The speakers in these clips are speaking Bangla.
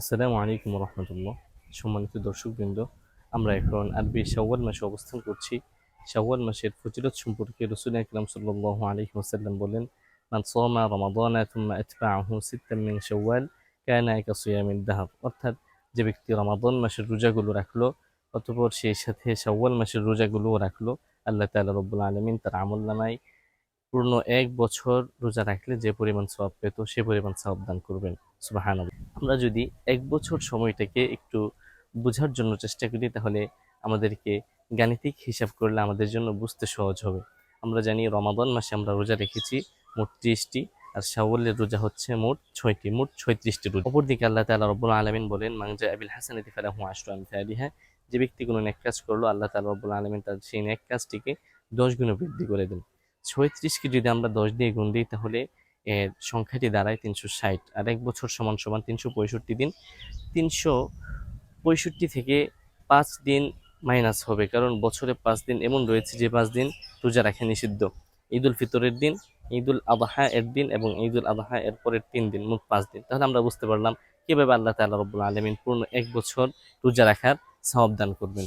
আসসালামু আলাইকুম রহমতুল্লাহ সম্মানিত দর্শকবৃন্দ, আমরা এখন আরবি শাওয়াল মাসে অবস্থান করছি। শাওয়াল মাসের ফজিলত সম্পর্কে রসুল আকরাম সাল্লাল্লাহু আলাইহি ওয়াসাল্লাম বলেন, মান সামা রমাদানা থুম্মা আতবাআহু সিত্তাম মিন শাওয়াল কাসিয়ামিদ দাহর অর্থাৎ যে ব্যক্তি রমাদান মাসের রোজাগুলো রাখল, অতঃপর সেই সাথে শাওয়াল মাসের রোজাগুলোও রাখল, আল্লাহ তাআলা রব্বুল আলামিন তার আমলনামায় পূর্ণ এক বছর রোজা রাখলে যে পরিমাণ সওয়াব পেত, সে পরিমাণ সওয়াব দান করবেন। সুবহানাল্লাহ। আমরা যদি এক বছর সময়টাকে একটু বোঝার জন্য চেষ্টা করি, তাহলে আমাদেরকে গাণিতিক হিসাব করলে আমাদের জন্য বুঝতে সহজ হবে। আমরা জানি রমাদান মাসে আমরা রোজা রেখেছি, মোট ত্রিশটি, আর শাওয়ালের রোজা হচ্ছে মোট ছয়টি, মোট ছয়ত্রিশটি রোজা। অপরদিকে আল্লাহ তাআলা রব্বুল আলামিন বলেন মাংজা আবিল হাসানাতি ফালাহু আশরু আমসালিহা। যে ব্যক্তি কোনো নেক কাজ করল, আল্লাহ তাআলা রব্বুল আলামিন তার সেই নেক কাজটিকে দশ গুণে বৃদ্ধি করে দেন। ছয়ত্রিশকে যদি আমরা দশ দিয়ে গুণ দিই, তাহলে সংখ্যাটি দাঁড়ায় তিনশো ষাট। আর এক বছর সমান সমান তিনশো পঁয়ষট্টি দিন। তিনশো পঁয়ষট্টি থেকে পাঁচ দিন মাইনাস হবে, কারণ বছরে পাঁচ দিন এমন রয়েছে যে পাঁচ দিন রোজা রাখা নিষিদ্ধ। ঈদ উল ফিতরের দিন ঈদ উল আদাহা এর দিন এবং ঈদ উল আদাহা এর পরের তিন দিন, মোট পাঁচ দিন। তাহলে আমরা বুঝতে পারলাম কীভাবে আল্লাহ তাল্লাহ রব্বুল আলমিন পূর্ণ এক বছর রোজা রাখার সওয়াব দান করবেন।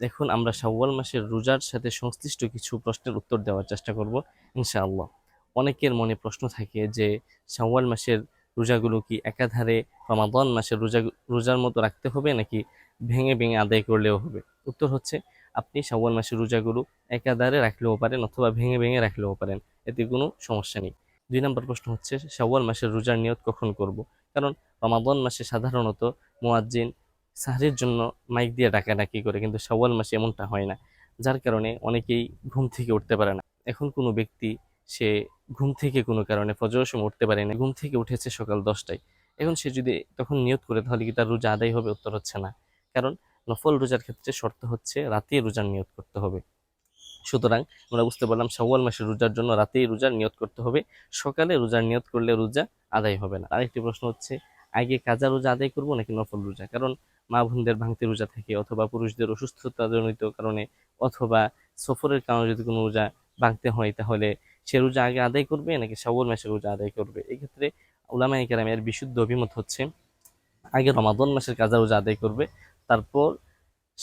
দেখুন, আমরা শাওয়াল মাসের রোজার সাথে সংশ্লিষ্ট কিছু প্রশ্নের উত্তর দেওয়ার চেষ্টা করব, ইনশাআল্লাহ। অনেকের মনে প্রশ্ন থাকে যে, শাওয়াল মাসের রোজাগুলো কি একাধারে রমাদান মাসের রোজা, রোজার মতো রাখতে হবে নাকি ভেঙে ভেঙে আদায় করলেও হবে? উত্তর হচ্ছে, আপনি শাওয়াল মাসের রোজাগুলো একাধারে রাখলেও পারেন অথবা ভেঙে ভেঙে রাখলেও পারেন, এতে কোনো সমস্যা নেই। দুই নম্বর প্রশ্ন হচ্ছে, শাওয়াল মাসের রোজার নিয়ত কখন করব? কারণ রমাদান মাসে সাধারণত মুয়াজ্জিন সাহরির জন্য মাইক দিয়ে ডাকাডাকি করে, কিন্তু শাওয়াল মাসে এমনটা হয় না। যার কারণে অনেকেই ঘুম থেকে উঠতে পারে না। এখন কোনো ব্যক্তি, সে ঘুম থেকে কোনো কারণে ফজরের সময় উঠতে পারে না। ঘুম থেকে উঠেছে সকাল দশটায়। এখন সে যদি তখন নিয়ত করে, তাহলে কি তার রোজা আদায় হবে? উত্তর হচ্ছে না। কারণ নফল রোজার ক্ষেত্রে শর্ত হচ্ছে রাতেই রোজার নিয়ত করতে হবে। সুতরাং আমরা বুঝতে পারলাম শাওয়াল মাসের রোজার জন্য রাতেই রোজার নিয়ত করতে হবে। সকালে রোজার নিয়ত করলে রোজা আদায় হবে না। আরেকটি প্রশ্ন হচ্ছে আগে কাজা রোজা আদায় করব নাকি নফল রোজা? কারণ মা বোনদের ভাঙতি রোজা থাকে অথবা পুরুষদের অসুস্থতা জনিত কারণে অথবা সফরের কারণে যদি কোনো রোজা ভাঙতে হয়, তাহলে সে রোজা আগে আদায় করবে নাকি সবল মাসে রোজা আদায় করবে? এক্ষেত্রে ওলামাইকার আমি এর বিশুদ্ধ অভিমত হচ্ছে, আগে রমাদন মাসের কাজা রোজা আদায় করবে, তারপর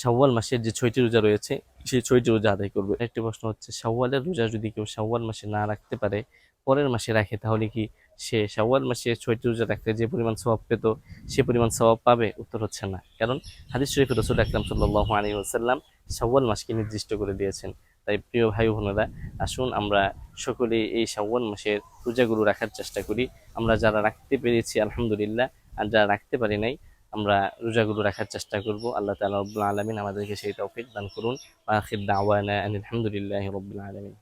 শাওয়াল মাসের যে ছয়টি রোজা রয়েছে, সেই ছয়টি রোজা আদায় করবে। একটি প্রশ্ন হচ্ছে, শাওয়ালের রোজা যদি কেউ শাওয়াল মাসে না রাখতে পারে, পরের মাসে রাখে, তাহলে কি সে শাওয়াল মাসে ছয়টি রোজা রাখতে যে পরিমাণ স্বভাব পেত, সে পরিমাণ স্বভাব পাবে? উত্তর হচ্ছে না। কারণ হাদিস শরীফ রসুল আকরাম সাল্লাহ আলী আসাল্লাম শাওয়াল মাসকে নির্দিষ্ট করে দিয়েছেন। তাই প্রিয় ভাই বোনেরা, আসুন আমরা সকলে এই শাওয়াল মাসের রোজাগুলো রাখার চেষ্টা করি। আমরা যারা রাখতে পেরেছি, আলহামদুলিল্লাহ, আর যারা রাখতে পারি নাই আমরা রোজাগুলো রাখার চেষ্টা করব। আল্লাহ তালা রব্বুল আলমিন আমাদেরকে সেই তৌফিক দান করুন। আলহামদুলিল্লাহ রব্বুল আলমিন।